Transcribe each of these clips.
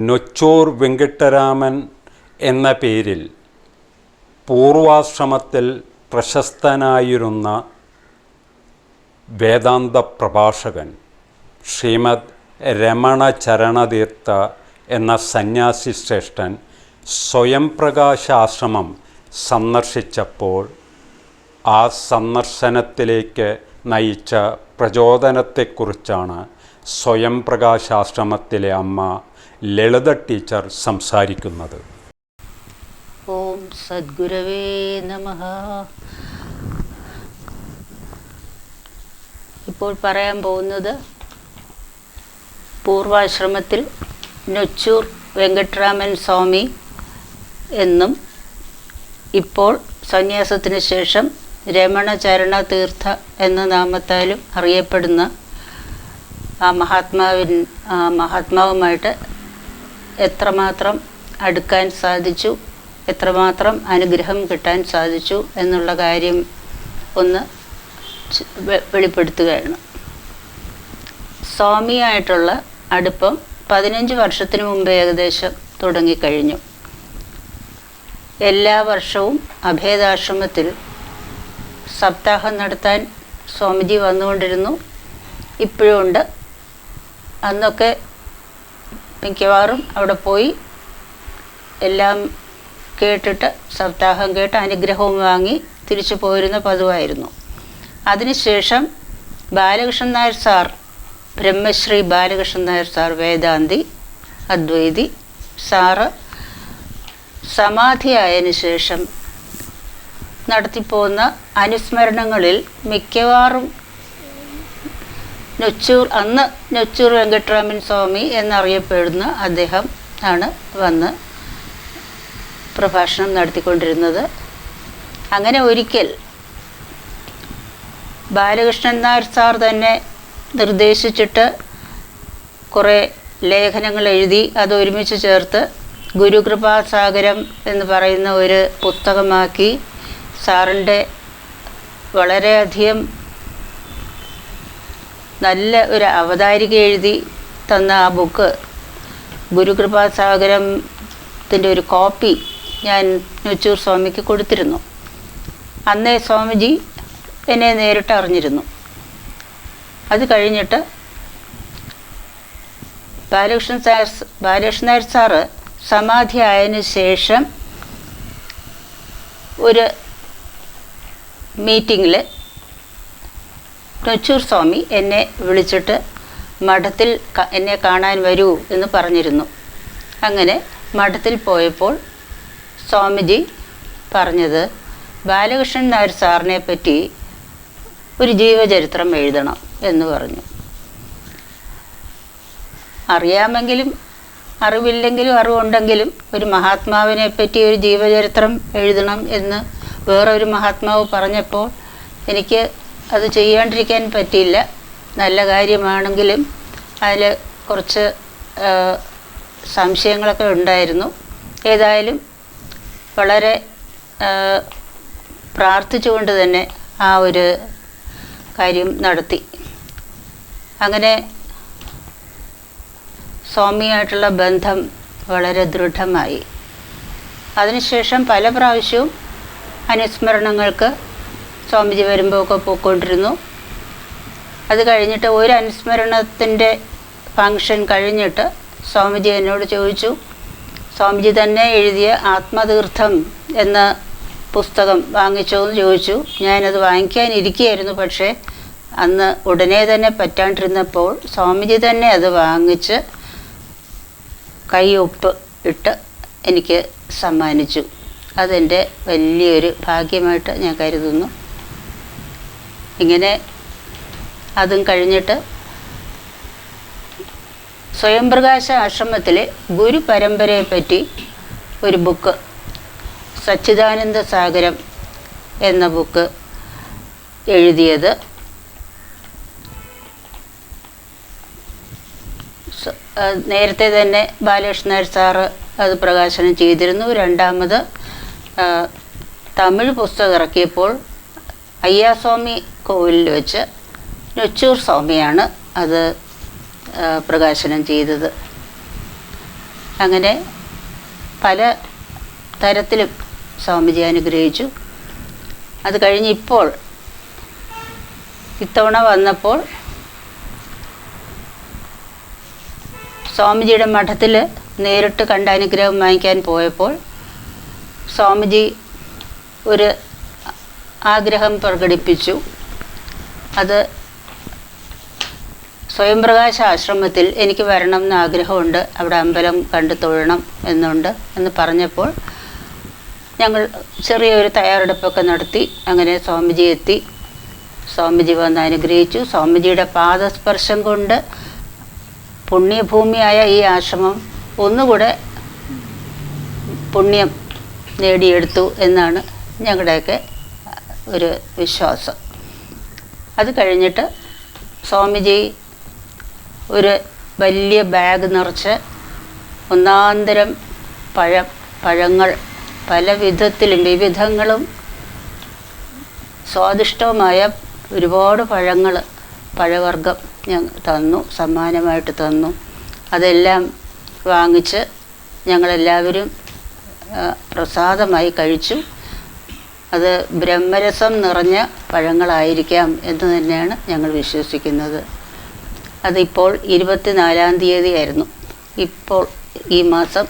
നൊച്ചൂർ വെങ്കിട്ടരാമൻ എന്ന പേരിൽ പൂർവാശ്രമത്തിൽ പ്രശസ്തനായിരുന്ന വേദാന്ത പ്രഭാഷകൻ ശ്രീമദ് രമണ ചരണതീർത്ഥ എന്ന സന്യാസി ശ്രേഷ്ഠൻ സ്വയം പ്രകാശാശ്രമം സന്ദർശിച്ചപ്പോൾ ആ സന്ദർശനത്തിലേക്ക് നയിച്ച പ്രചോദനത്തെക്കുറിച്ചാണ് സ്വയം പ്രകാശാശ്രമത്തിലെ അമ്മ ലളിത ടീച്ചർ സംസാരിക്കുന്നത്. ഓം സദ്ഗുരവേ നമ. ഇപ്പോൾ പറയാൻ പോകുന്നത് പൂർവാശ്രമത്തിൽ നൊച്ചൂർ വെങ്കട്രാമൻ സ്വാമി എന്നും ഇപ്പോൾ സന്യാസത്തിന് ശേഷം രമണചരണ തീർത്ഥ എന്ന നാമത്താലും അറിയപ്പെടുന്ന ആ മഹാത്മാവിൻ മഹാത്മാവുമായിട്ട് എത്രമാത്രം അടുക്കാൻ സാധിച്ചു എത്രമാത്രം അനുഗ്രഹം കിട്ടാൻ സാധിച്ചു എന്നുള്ള കാര്യം ഒന്ന് വെളിപ്പെടുത്തുകയാണ്. സ്വാമിയായിട്ടുള്ള അടുപ്പം പതിനഞ്ച് വർഷത്തിന് മുമ്പ് ഏകദേശം തുടങ്ങിക്കഴിഞ്ഞു. എല്ലാ വർഷവും അഭേദാശ്രമത്തിൽ സപ്താഹം നടത്താൻ സ്വാമിജി വന്നുകൊണ്ടിരുന്നു. ഇപ്പോഴും ഉണ്ട്. അന്നൊക്കെ മിക്കവാറും അവിടെ പോയി എല്ലാം കേട്ടിട്ട് സപ്താഹം കേട്ട് അനുഗ്രഹവും വാങ്ങി തിരിച്ചു പോരുന്ന പതിവായിരുന്നു. അതിനുശേഷം ബാലകൃഷ്ണൻ നായർ സാർ ബ്രഹ്മശ്രീ ബാലകൃഷ്ണൻ നായർ സാർ വേദാന്തി അദ്വൈതി സാറ് സമാധിയായതിനു ശേഷം നടത്തിപ്പോകുന്ന അനുസ്മരണങ്ങളിൽ മിക്കവാറും നൊച്ചൂർ അന്ന് നൊച്ചൂർ വെങ്കട്ടരാമൻ സ്വാമി എന്നറിയപ്പെടുന്ന അദ്ദേഹം ആണ് വന്ന് പ്രഭാഷണം നടത്തിക്കൊണ്ടിരുന്നത്. അങ്ങനെ ഒരിക്കൽ ബാലകൃഷ്ണൻ നായർ സാർ തന്നെ നിർദ്ദേശിച്ചിട്ട് കുറേ ലേഖനങ്ങൾ എഴുതി അത് ഒരുമിച്ച് ചേർത്ത് ഗുരുകൃപാസാഗരം എന്ന് പറയുന്ന ഒരു പുസ്തകമാക്കി സാറിന്റെ വളരെയധികം നല്ല ഒരു അവതാരിക എഴുതി തന്ന ആ ബുക്ക്. ഗുരുകൃപാസാഗരത്തിന്റെ ഒരു കോപ്പി ഞാൻ നെച്ചൂർ സ്വാമിക്ക് കൊടുത്തിരുന്നു. അന്നേ സ്വാമിജി എന്നെ നേരിട്ട് അറിഞ്ഞിരുന്നു. അത് കഴിഞ്ഞിട്ട് ബാലകൃഷ്ണൻ സാർ ബാലകൃഷ്ണൻ നായർ സാറ് സമാധി ആയതിനു ശേഷം ഒരു മീറ്റിങ്ങിൽ നൊച്ചൂർ സ്വാമി എന്നെ വിളിച്ചിട്ട് മഠത്തിൽ എന്നെ കാണാൻ വരൂ എന്ന് പറഞ്ഞിരുന്നു. അങ്ങനെ മഠത്തിൽ പോയപ്പോൾ സ്വാമിജി പറഞ്ഞത് ബാലകൃഷ്ണൻ നായർ സാറിനെ പറ്റി ഒരു ജീവചരിത്രം എഴുതണം എന്ന് പറഞ്ഞു. അറിയാമെങ്കിലും അറിവില്ലെങ്കിലും അറിവുണ്ടെങ്കിലും ഒരു മഹാത്മാവിനെ പറ്റി ഒരു ജീവചരിത്രം എഴുതണം എന്ന് വേറൊരു മഹാത്മാവ് പറഞ്ഞപ്പോൾ എനിക്ക് അത് ചെയ്യാണ്ടിരിക്കാൻ പറ്റില്ല നല്ല കാര്യമാണെങ്കിലും അതിൽ കുറച്ച് സംശയങ്ങളൊക്കെ ഉണ്ടായിരുന്നു. ഏതായാലും വളരെ പ്രാർത്ഥിച്ചുകൊണ്ട് തന്നെ ആ ഒരു കാര്യം നടത്തി. അങ്ങനെ സ്വാമിയായിട്ടുള്ള ബന്ധം വളരെ ദൃഢമായി. അതിനുശേഷം പല പ്രാവശ്യവും അനുസ്മരണങ്ങൾക്ക് സ്വാമിജി വരുമ്പോൾ ഒക്കെ പോയിക്കൊണ്ടിരുന്നു. അത് കഴിഞ്ഞിട്ട് ഒരു അനുസ്മരണത്തിന്റെ ഫങ്ഷൻ കഴിഞ്ഞിട്ട് സ്വാമിജി എന്നോട് ചോദിച്ചു സ്വാമിജി തന്നെ എഴുതിയ ആത്മതീർത്ഥം എന്ന പുസ്തകം വാങ്ങിച്ചോ എന്ന് ചോദിച്ചു. ഞാനത് വാങ്ങിക്കാനിരിക്കുകയായിരുന്നു പക്ഷേ അന്ന് ഉടനെ തന്നെ പറ്റാണ്ടിരുന്നപ്പോൾ സ്വാമിജി തന്നെ അത് വാങ്ങിച്ച് കൈയൊപ്പ് ഇട്ട് എനിക്ക് സമ്മാനിച്ചു. അതെന്റെ വലിയൊരു ഭാഗ്യമായിട്ട് ഞാൻ കരുതുന്നു. ഇങ്ങനെ അതും കഴിഞ്ഞിട്ട് സ്വയംപ്രകാശ ആശ്രമത്തിലെ ഗുരു പരമ്പരയെ പറ്റി ഒരു ബുക്ക് സച്ചിദാനന്ദ സാഗരം എന്ന ബുക്ക് എഴുതിയത് നേരത്തെ തന്നെ ബാലകൃഷ്ണൻ സാറ് അത് പ്രകാശനം ചെയ്തിരുന്നു. രണ്ടാമത് തമിഴ് പുസ്തകം ഇറക്കിയപ്പോൾ അയ്യാസ്വാമി കോവിലിൽ വെച്ച് നൊച്ചൂർ സ്വാമിയാണ് അത് പ്രകാശനം ചെയ്തത്. അങ്ങനെ പല തരത്തിലും സ്വാമിജി അനുഗ്രഹിച്ചു. അത് കഴിഞ്ഞ് ഇപ്പോൾ ഇത്തവണ വന്നപ്പോൾ സ്വാമിജിയുടെ മഠത്തിൽ നേരിട്ട് കണ്ട അനുഗ്രഹം വാങ്ങിക്കാൻ പോയപ്പോൾ സ്വാമിജി ഒരു ആഗ്രഹം പ്രകടിപ്പിച്ചു. അത് സ്വയംപ്രകാശ ആശ്രമത്തിൽ എനിക്ക് വരണം എന്ന് ആഗ്രഹമുണ്ട്. അവിടെ അമ്പലം കണ്ടു തൊഴണം എന്നുണ്ട് എന്ന് പറഞ്ഞപ്പോൾ ഞങ്ങൾ ചെറിയൊരു തയ്യാറെടുപ്പൊക്കെ നടത്തി. അങ്ങനെ സ്വാമിജി എത്തി. സ്വാമിജി വന്ന് അനുഗ്രഹിച്ചു. സ്വാമിജിയുടെ പാദസ്പർശം കൊണ്ട് പുണ്യഭൂമിയായ ഈ ആശ്രമം ഒന്നുകൂടെ പുണ്യം നേടിയെടുത്തു എന്നാണ് ഞങ്ങളുടെയൊക്കെ ഒരു വിശ്വാസം. അത് കഴിഞ്ഞിട്ട് സ്വാമിജി ഒരു വലിയ ബാഗ് നിറച്ച് ഒന്നാന്തരം പഴം പഴങ്ങൾ പല വിധത്തിലും വിവിധങ്ങളും സ്വാദിഷ്ടവുമായ ഒരുപാട് പഴങ്ങൾ പഴവർഗം ഞങ്ങൾ തന്നു സമ്മാനമായിട്ട് തന്നു. അതെല്ലാം വാങ്ങിച്ച് ഞങ്ങളെല്ലാവരും പ്രസാദമായി കഴിച്ചു. അത് ബ്രഹ്മരസം നിറഞ്ഞ പഴങ്ങളായിരിക്കാം എന്ന് തന്നെയാണ് ഞങ്ങൾ വിശ്വസിക്കുന്നത്. അതിപ്പോൾ ഇരുപത്തിനാലാം തീയതി ആയിരുന്നു. ഇപ്പോൾ ഈ മാസം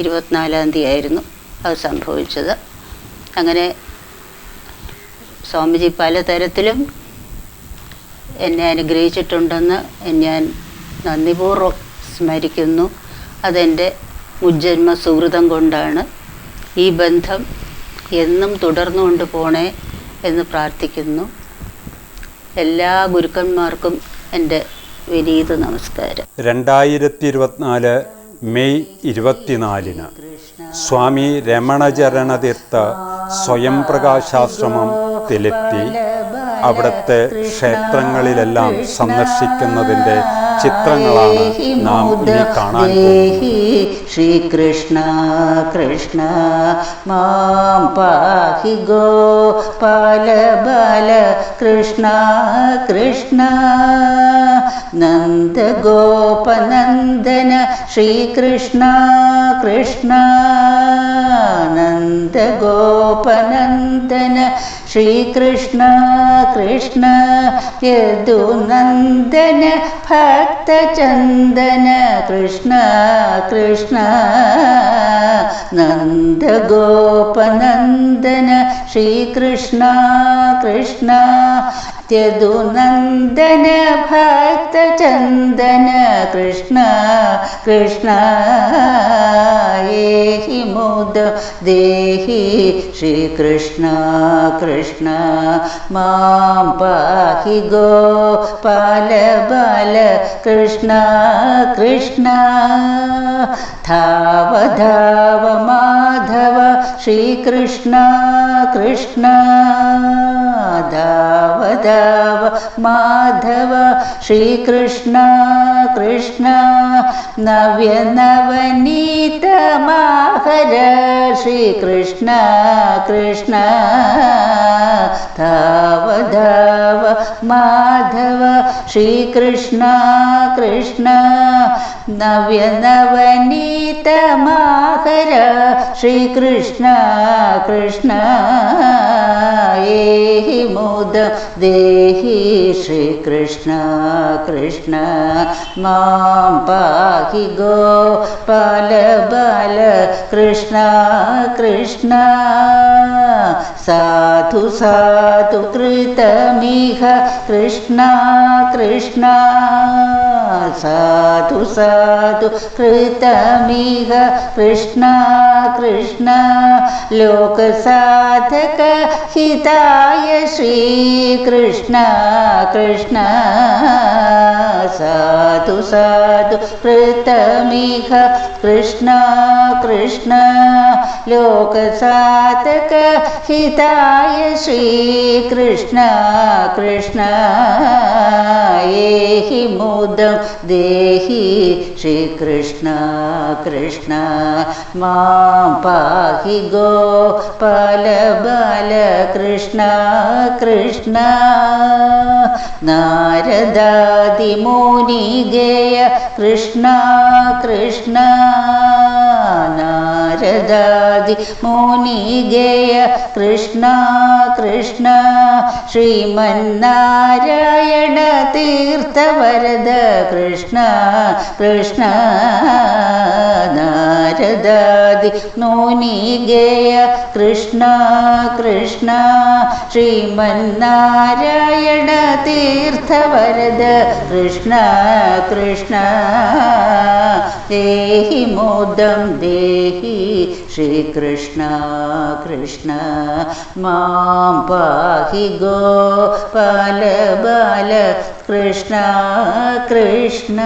ഇരുപത്തിനാലാം തീയതി ആയിരുന്നു അത് സംഭവിച്ചത്. അങ്ങനെ സ്വാമിജി പലതരത്തിലും എന്നെ അനുഗ്രഹിച്ചിട്ടുണ്ടെന്ന് ഞാൻ നന്ദിപൂർവം സ്മരിക്കുന്നു. അതെന്റെ മുജ്ജന്മ സുഹൃതം കൊണ്ടാണ് ഈ ബന്ധം എന്നും തുടർന്നു കൊണ്ട് പോണേ എന്ന് പ്രാർത്ഥിക്കുന്നു. എല്ലാ ഗുരുക്കന്മാർക്കും എന്റെ വിനീത നമസ്കാരം. രണ്ടായിരത്തി ഇരുപത്തിനാല് മെയ് ഇരുപത്തിനാലിന് സ്വാമി രമണചരണതീർത്ഥ സ്വയം പ്രകാശാശ്രമം തെളുത്തി അവിടുത്തെ ക്ഷേത്രങ്ങളിലെല്ലാം സന്ദർശിക്കുന്നതിന്റെ ചിത്രങ്ങളാണ് നാം ഇനി കാണാൻ ശ്രീകൃഷ്ണ കൃഷ്ണ മാം പാഹി ഗോ പാല ബാല കൃഷ്ണ കൃഷ്ണ. നന്ദ ഗോപനന്ദന ശ്രീകൃഷ്ണ കൃഷ്ണ. നന്ദ ഗോപനന്ദന ശ്രീകൃഷ്ണ കൃഷ്ണ. യദുനന്ദന ഭക്തചന്ദന കൃഷ്ണ കൃഷ്ണ നന്ദ ഗോപനന്ദന ശ്രീകൃഷ്ണ കൃഷ്ണ यदुनन्दन भक्तचन्दन कृष्ण कृष्ण एहि मोद देहि श्रीकृष्ण कृष्ण। मां पाहि गो पाल बाल कृष्ण कृष्ण। धाव धाव माधव श्रीकृष्ण कृष्ण। माधव दाव माधव श्रीकृष्ण कृष्ण नव्यनवनीतमाहर श्रीकृष्ण कृष्ण धाव धाव माधव श्रीकृष्ण कृष्ण नव्यनवनीतमाहर श्रीकृष्ण कृष्ण। एहि मुद देहि श्रीकृष्ण कृष्ण। मां पाहि गो पाल बाल कृष्ण कृष्ण। साधु साधु कृतमिह कृष्णा कृष्णा। साधु साधु कृतमिह कृष्णा कृष्णा। लोकसाधक हिताय श्रीकृष्ण कृष्ण। साधु साधु कृतमिह कृष्णा कृष्ण। लोकसातक हिताय श्रीकृष्ण कृष्ण एहि मोदं देहि श्रीकृष्ण कृष्ण मां पाहि गो पालबालकृष्ण कृष्ण नारदादिमुनिगेय कृष्ण कृष्ण नारदादि मुनि कृष्णा കൃഷ്ണ ശ്രീമന്നാരായണ തീർത്ഥവരദ കൃഷ്ണ കൃഷ്ണ നാരദാദി മുനിഗേയ കൃഷ്ണ കൃഷ്ണ ശ്രീമന്നാരായണ തീർത്ഥവരദ കൃഷ്ണ കൃഷ്ണ. ദേഹി മോദം ദേഹി श्रीकृष्ण कृष्ण मां पाहि गोपाल बाल कृष्ण कृष्ण।